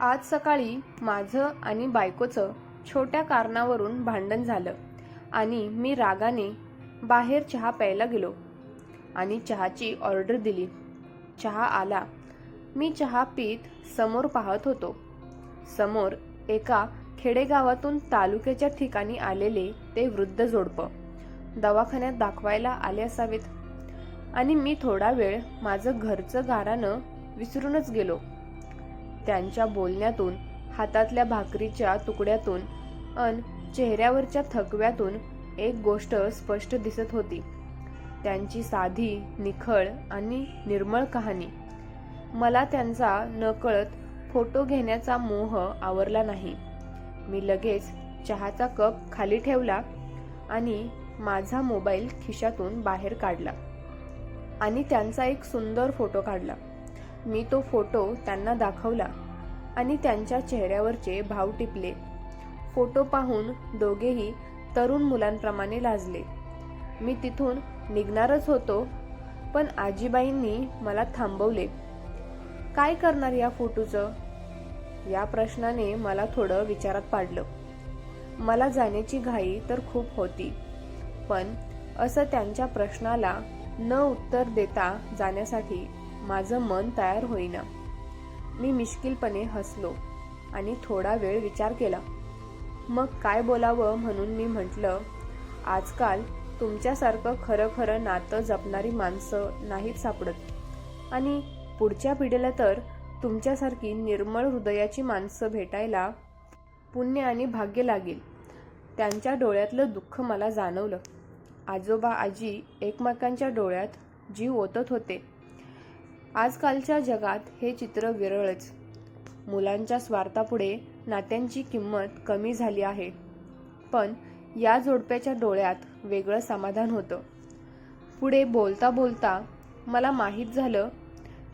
आज सकाळी माझं आणि बायकोचं छोट्या कारणावरून भांडण झालं आणि मी रागाने बाहेर चहा प्यायला गेलो आणि चहाची ऑर्डर दिली. चहा आला. मी चहा पीत समोर पाहत होतो. समोर एका खेडेगावातून तालुक्याच्या ठिकाणी आलेले ते वृद्ध जोडपं दवाखान्यात दाखवायला आले असावेत. आणि मी थोडा वेळ माझं घरचं गारानं विसरूनच गेलो. त्यांच्या बोलण्यातून हातातल्या भाकरीच्या तुकड्यातून अन चेहऱ्यावरच्या थकव्यातून एक गोष्ट स्पष्ट दिसत होती. त्यांची साधी निखळ आणि निर्मळ कहाणी. मला त्यांचा नकळत फोटो घेण्याचा मोह आवरला नाही. मी लगेच चहाचा कप खाली ठेवला आणि माझा मोबाईल खिशातून बाहेर काढला आणि त्यांचा एक सुंदर फोटो काढला. मी तो फोटो त्यांना दाखवला आणि त्यांच्या चेहऱ्यावरचे भाव टिपले. फोटो पाहून दोघेही तरुण मुलांप्रमाणे लाजले. मी तिथून निघणारच होतो पण आजीबाईंनी मला थांबवले. काय करणार या फोटोचं? या प्रश्नाने मला थोडं विचारात पाडलं. मला जाण्याची घाई तर खूप होती पण असं त्यांच्या प्रश्नाला न उत्तर देता जाण्यासाठी माझं मन तयार होईना. मी मिश्किलपणे हसलो आणि थोडा वेळ विचार केला. मग काय बोलावं म्हणून मी म्हटलं आजकाल तुमच्यासारखं खरं खरं नातं जपणारी माणसं नाहीत सापडत. आणि पुढच्या पिढीला तर तुमच्यासारखी निर्मळ हृदयाची माणसं भेटायला पुण्य आणि भाग्य लागेल. त्यांच्या डोळ्यातलं दुःख मला जाणवलं. आजोबा आजी एकमेकांच्या डोळ्यात जीव ओतत होते. आजकालच्या जगात हे चित्र विरळच. मुलांच्या स्वार्थापुढे नात्यांची किंमत कमी झाली आहे. पण या जोडप्याच्या डोळ्यात वेगळं समाधान होतं. पुढे बोलता बोलता मला माहीत झालं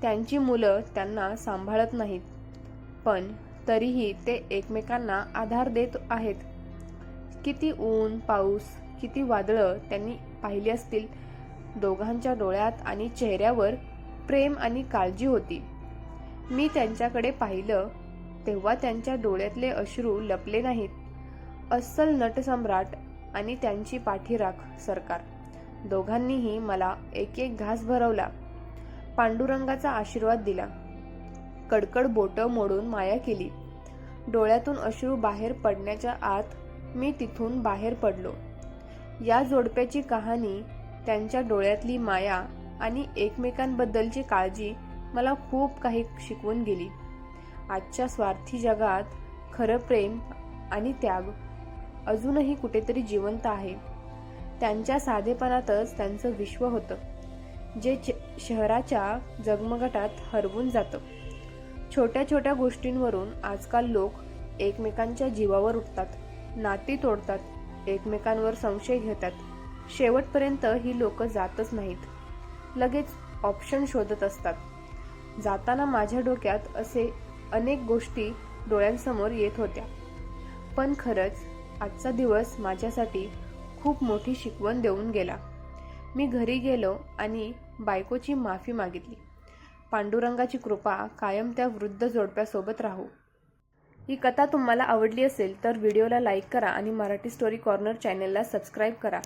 त्यांची मुलं त्यांना सांभाळत नाहीत. पण तरीही ते एकमेकांना आधार देत आहेत. किती ऊन पाऊस किती वादळं त्यांनी पाहिली असतील दोघांच्या डोळ्यात आणि चेहऱ्यावर प्रेम आणि काळजी होती. मी त्यांच्याकडे पाहिलं तेव्हा त्यांच्या डोळ्यातले अश्रू लपले नाहीत. अस्सल नटसम्राट आणि त्यांची पाठीराख सरकार. दोघांनीही मला एक एक घास भरवला. पांडुरंगाचा आशीर्वाद दिला. कडकड बोटं मोडून माया केली. डोळ्यातून अश्रू बाहेर पडण्याच्या आत मी तिथून बाहेर पडलो. या जोडप्याची कहाणी त्यांच्या डोळ्यातली माया आणि एकमेकांबद्दलची काळजी मला खूप काही शिकवून गेली. आजच्या स्वार्थी जगात खरं प्रेम आणि त्याग अजूनही कुठेतरी जिवंत आहे. त्यांच्या साधेपणातच त्यांचं विश्व होतं जे शहराच्या जगमगाटात हरवून जातं. छोट्या छोट्या गोष्टींवरून आजकाल लोक एकमेकांच्या जीवावर उठतात नाती तोडतात एकमेकांवर संशय घेतात. शेवटपर्यंत ही लोक जातच नाहीत. लगेच ऑप्शन शोधत असतात. जाताना माझ्या डोक्यात असे अनेक गोष्टी डोळ्यांसमोर येत होत्या. पण खरंच आजचा दिवस माझ्यासाठी खूप मोठी शिकवण देऊन गेला. मी घरी गेलो आणि बायकोची माफी मागितली. पांडुरंगाची कृपा कायम त्या वृद्ध जोडप्यासोबत राहू. ही कथा तुम्हाला आवडली असेल तर व्हिडिओला लाईक करा आणि मराठी स्टोरी कॉर्नर चॅनेलला सबस्क्राईब करा.